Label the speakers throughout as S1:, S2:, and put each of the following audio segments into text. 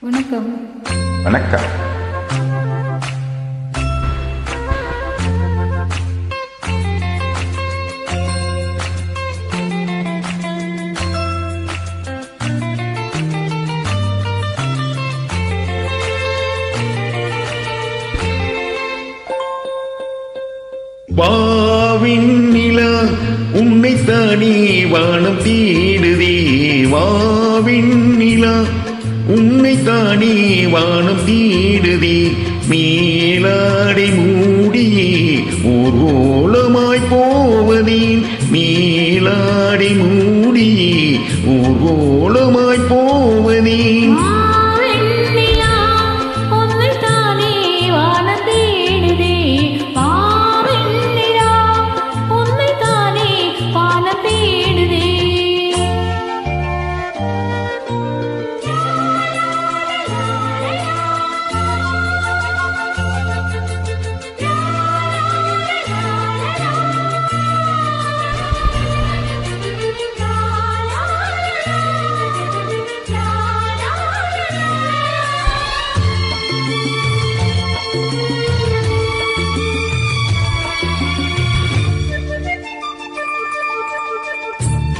S1: வணக்கம்.
S2: வணக்கம்.
S3: வாவின் நிலா உன்னை தானே வானம் தேடுதே. வாவின் நிலா உன்னை தானே வானம் தேடுதே மேலாடை மூடியே ஓர் ஓலமாய் போவதேன் மேலாடை மூடியே
S1: ஓர் ஓலமாய்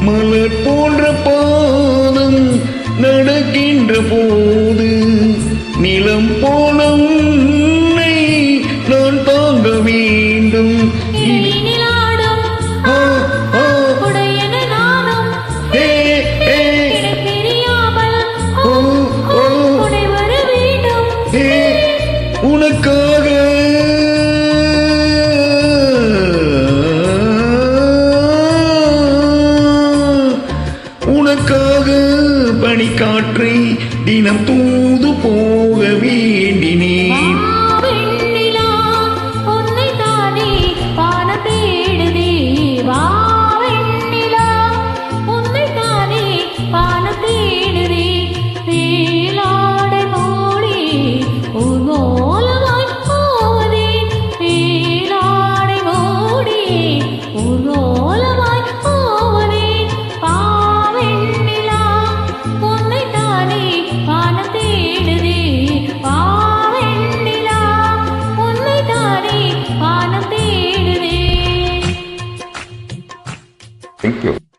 S3: மலர் போன்ற பாதம் நடக்கின்ற போது நிலம் போ தினம் தூது போக வேண்டினேன். Thank you.